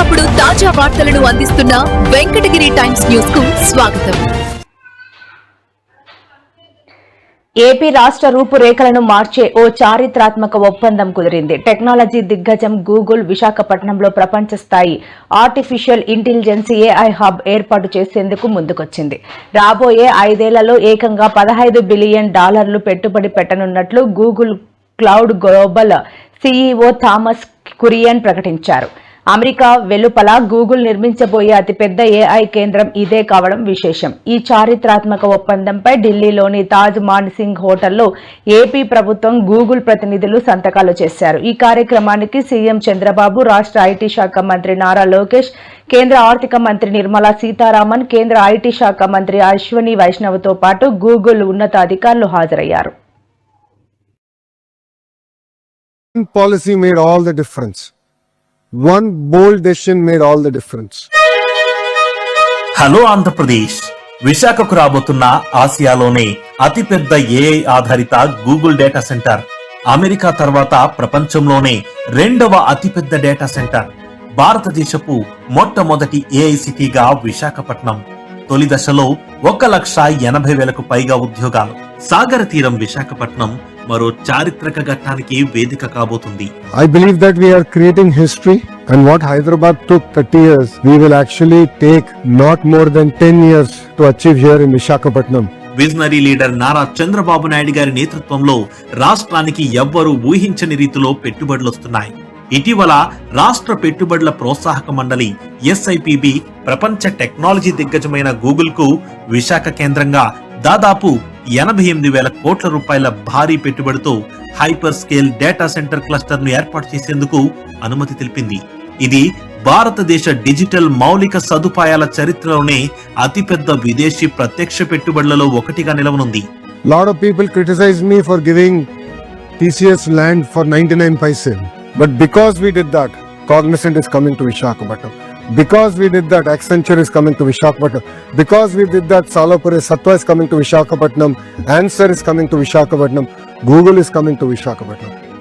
ఎప్పటికప్పుడు తాజా వార్తలను అందిస్తున్న వెంకటగిరి టైమ్స్ న్యూస్కు స్వాగతం. ఏపీ రాష్ట్ర రూపురేఖలను మార్చే ఓ చారిత్రాత్మక ఒప్పందం కుదిరింది. టెక్నాలజీ దిగ్గజం గూగుల్ విశాఖపట్నంలో ప్రపంచ స్థాయి ఆర్టిఫిషియల్ ఇంటెలిజెన్స్ ఏఐ హబ్ ఏర్పాటు చేసేందుకు ముందుకొచ్చింది. రాబోయే ఐదేళ్ళలో ఏకంగా పదహైదు బిలియన్ డాలర్లు పెట్టుబడి పెట్టనున్నట్లు Google cloud global CEO Thomas Kurian ప్రకటించారు. అమెరికా వెలుపల గూగుల్ నిర్మించబోయే అతిపెద్ద ఏఐ కేంద్రం ఇదే కావడం విశేషం. ఈ చారిత్రాత్మక ఒప్పందంపై ఢిల్లీలోని తాజ్ మాన్ సింగ్ హోటల్లో ఏపీ ప్రభుత్వం గూగుల్ ప్రతినిధులు సంతకాలు చేశారు. ఈ కార్యక్రమానికి సీఎం చంద్రబాబు రాష్ట్ర ఐటీ శాఖ మంత్రి నారా లోకేష్ కేంద్ర ఆర్థిక మంత్రి నిర్మలా సీతారామన్ కేంద్ర ఐటీ శాఖ మంత్రి అశ్వని వైష్ణవ్తో పాటు గూగుల్ ఉన్నతాధికారులు హాజరయ్యారు. Policy made all the difference. One bold decision made all the difference. Hello Andhra Pradesh విశాఖకు రాబోతున్న ఆసియాలోనే అతిపెద్ద ఏఐ ఆధారిత గూగుల్ డేటా సెంటర్ అమెరికా తర్వాత ప్రపంచంలోనే రెండవ అతిపెద్ద డేటా సెంటర్ భారతదేశపు మొట్టమొదటి ఏఐ సిటీగా విశాఖపట్నం. తొలి దశలో ఒక లక్ష ఎనభై వేలకు పైగా ఉద్యోగాలు. సాగర తీరం విశాఖపట్నం మరో చారిత్రక ఘట్టానికి వేదిక కాబోతుంది believe that we are creating history and what Hyderabad took 30 years, we will actually take not more than 10 years to achieve here in Visakhapatnam. Visionary leader Nara Chandrababu Naidu గారి నేతృత్వంలో రాష్ట్రానికి ఎవ్వరూ ఊహించని రీతిలో పెట్టుబడులొస్తున్నాయి ఇటీవల రాష్ట్ర పెట్టుబడుల ప్రోత్సాహక మండలి ఎస్ఐపిబి ప్రపంచ టెక్నాలజీ దిగ్గజమైన గూగుల్కు విశాఖ కేంద్రంగా దాదాపు ఎనభై ఎనిమిది వేల కోట్ల రూపాయల భారీ పెట్టుబడితో హైపర్ స్కేల్ డేటా సెంటర్ క్లస్టర్ను ఏర్పాటు చేసేందుకు అనుమతి తెలిపింది ఇది భారతదేశ డిజిటల్ మౌలిక సదుపాయాల చరిత్రలోనే అతిపెద్ద విదేశీ ప్రత్యక్ష పెట్టుబడులలో ఒకటిగా నిలవనుంది Lot of people criticize me for giving TCS land for 99 paise. But because we did that, Cognizant is coming to Visakhapatnam. Because we did that, Accenture is coming to Visakhapatnam. Because we did that, Salapur Satwa is coming to Visakhapatnam. Answer is coming to Visakhapatnam. Google is coming to Visakhapatnam.